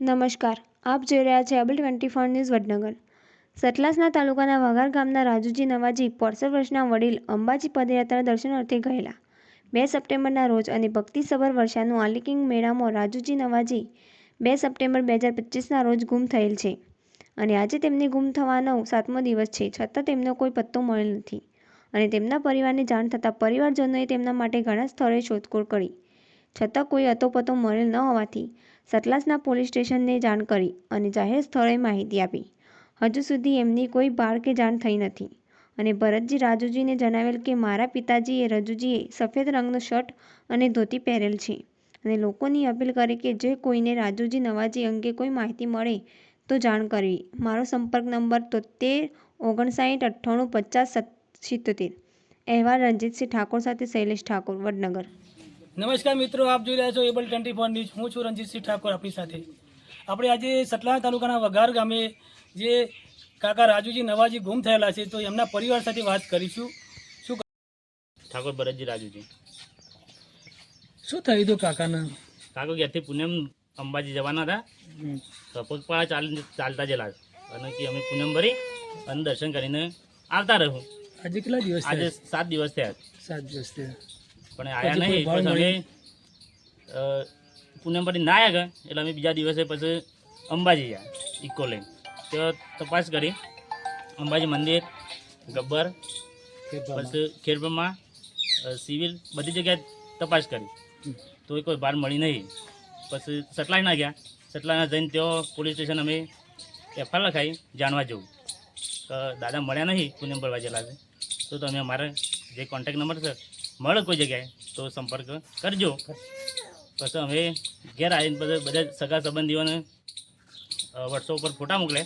નમસ્કાર, આપ જોઈ રહ્યા છે able twenty four news Vadnagar. સતલાસના તાલુકાના વાઘાર ગામના રાજુજી નવાજી પોરસઠ વર્ષના વડીલ અંબાજી પદયાત્રા દર્શન અર્થે ગયેલા. બે સપ્ટેમ્બરના રોજ અને ભક્તિસભર વર્ષાનું આલિકિંગ મેળામાં રાજુજી નવાજી બે સપ્ટેમ્બર બે હજાર પચીસના રોજ ગુમ થયેલ છે અને આજે તેમની ગુમ થવાનો સાતમો દિવસ છે, છતાં તેમનો કોઈ પત્તો મળેલ નથી. અને તેમના પરિવારને જાણ થતાં પરિવારજનોએ તેમના માટે ઘણા સ્થળોએ શોધખોળ કરી. છતાં કોઈ અતોપતો મળેલ ન હોવાથી સતલાસના પોલીસ સ્ટેશનને જાણ કરી અને જાહેર સ્થળોએ માહિતી આપી. હજુ સુધી એમની કોઈ બાળ કે જાણ થઈ નથી અને ભરતજી રાજુજીને જણાવેલ કે મારા પિતાજીએ રજુજીએ સફેદ રંગનો શર્ટ અને ધોતી પહેરેલ છે અને લોકોની અપીલ કરી કે જે કોઈને રાજુજી નવાજી અંગે કોઈ માહિતી મળે તો જાણ કરવી. મારો સંપર્ક નંબર તોતેર ઓગણસાઠ અઠ્ઠાણું પચાસ સિત્તોતેર. અહેવાલ રણજીતસિંહ ઠાકોર સાથે શૈલેષ ઠાકોર, વડનગર. નમસ્કાર મિત્રો આપ જોઈ રહ્યા છો એબલ ટ્વેન્ટી ફોર ન્યૂઝ હું છું રણજીતસિંહ ઠાકોર આપણી સાથે. આપણે આજે સતલાણા તાલુકાના વઘાર ગામે જે કાકા રાજુજી નવાજી ગુમ થયેલા છે તો એમના પરિવાર સાથે વાત કરીશું. શું ઠાકોર ભરતજી રાજુજી. શું થયું હતું કાકાના? કાકો ક્યાંથી પૂનમ અંબાજી જવાના હતા. પગપાળા ચાલ ચાલતા જેલા અને કે અમે પૂનમ ભરી અને દર્શન કરીને આવતા રહું. આજે કેટલા દિવસ આજે સાત દિવસ થયા. સાત દિવસ પણ આયા નહીં પછી અમે પૂનમ ભરી ના આવ્યા ગયા એટલે અમે બીજા દિવસે પછી અંબાજી ગયા ઇકો લઈને. તો તપાસ કરી. અંબાજી મંદિર ગબ્બર પછી ખેડબ્રહ્મા સિવિલ બધી જગ્યાએ તપાસ કરી. તો કોઈ બહાર મળી નહીં. પછી સટલાઈના ગયા. સટલાઈના જઈને તેઓ પોલીસ સ્ટેશન અમે એફઆઈઆર લખાઈ જાણવા જવું. તો દાદા મળ્યા નહીં પુણ્યમ ભરવા જેલા છે. તો તમે અમારે જે કોન્ટેક નંબર છે મળે કોઈ જગ્યાએ, તો સંપર્ક કરજો. પછી અમે ઘેર આવીને બધા બધા સગા સંબંધીઓને વોટ્સઅપ ઉપર ફોટા મોકલે.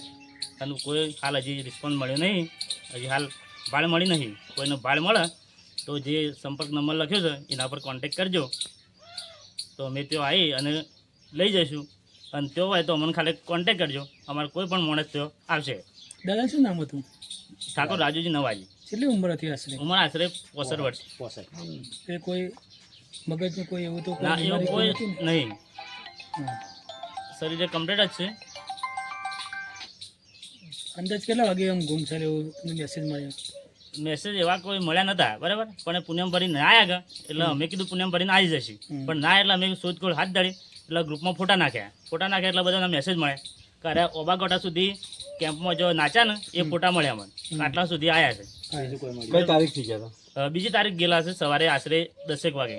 અને કોઈ હાલ હજી રિસ્પોન્સ મળ્યો નહીં. હજી હાલ ભાડ મળી નહીં. કોઈનો ભાડ મળે, તો જે સંપર્ક નંબર લખ્યો છે, એના પર કોન્ટેક કરજો. તો અમે ત્યાં આવી અને લઈ જઈશું. અને તેઓ હોય તો અમને ખાલી કોન્ટેક કરજો. અમારે કોઈ પણ માણસ ત્યાં આવશે. દાદા શું નામ હતું? ઠાકોર રાજુજી નવાજી. કેટલી ઉંમર હતી આશરે? ઉંમર આશરે પોસઠ વર્ષ તે કોઈ મગજનું કોઈ એવું તો કોઈ નહીં. શરીરે કમ્પ્લીટ જ છે. અંદાજ કેટલા વાગે એમ ગુમ થયેલો એવું મેસેજ મળ્યો? મેસેજ એવા કોઈ મળ્યા નતા બરાબર? પણ એ પૂનમ ભરીને ના આવ્યા એટલે અમે કીધું પૂનમ ભરીને આવી જશે. પણ ના એટલે અમે શોધખોળ હાથ ધરી એટલે ગ્રુપમાં ફોટા નાખ્યા. ફોટા નાખ્યા એટલે બધાના મેસેજ મળે કે અરે ઓબાગોટા સુધી કેમ્પમાં જો નાચ્યા ને એ ફોટા મળ્યા મને. આટલા સુધી આવ્યા છે. હા. કઈ તારીખથી ગયા અ, બીજી તારીખ ગયેલા છે સવારે આશરે દસેક વાગે.